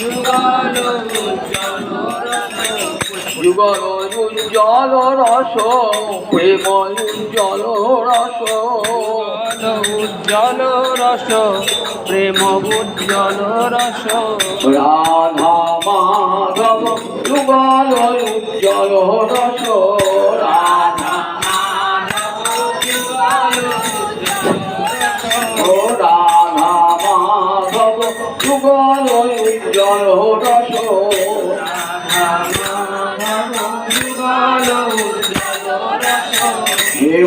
যুগল উজ্জ্বল রস কেবল উজ্জ্বল রস উজ্জ্বল রস প্রেম উজ্জ্বল রস রাধা মাধব যুগল উজ্জ্বল রস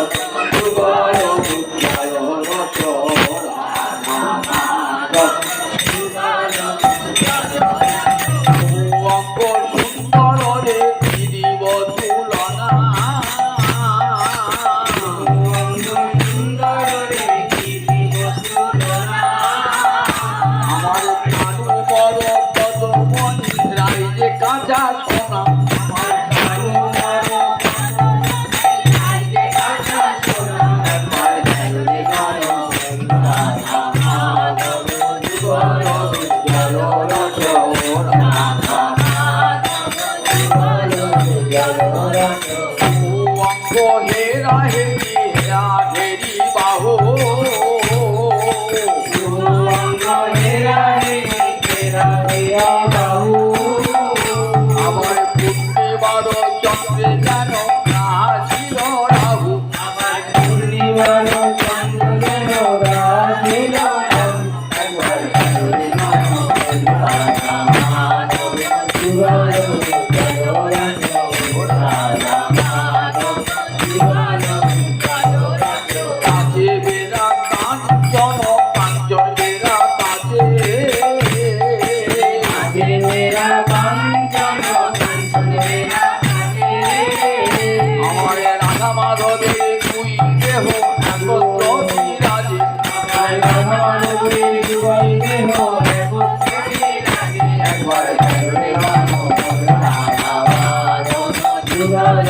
out. Road.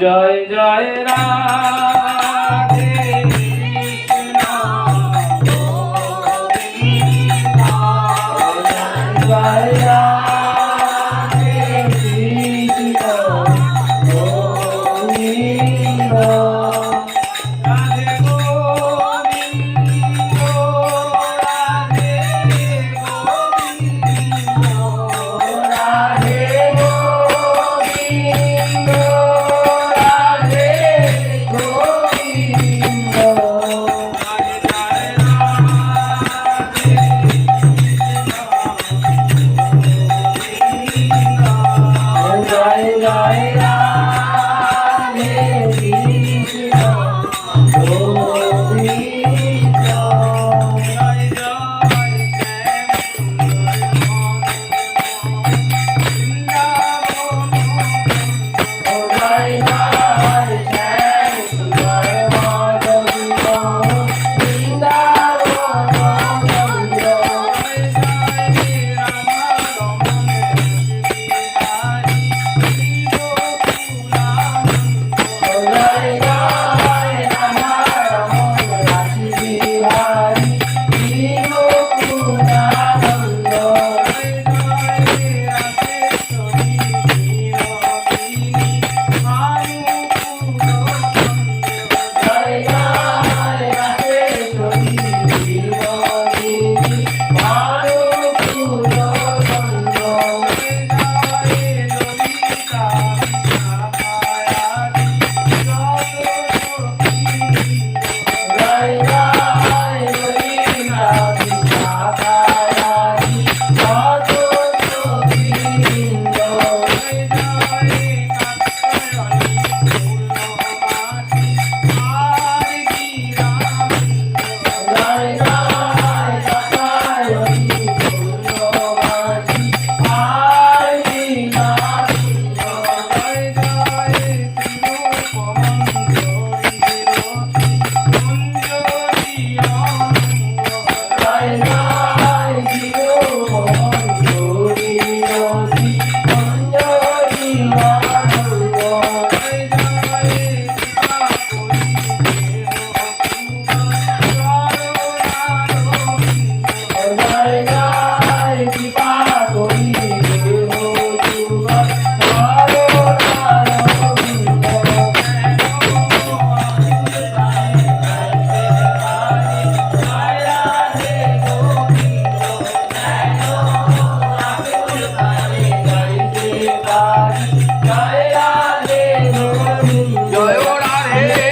জয় জয় রাম। Yeah. है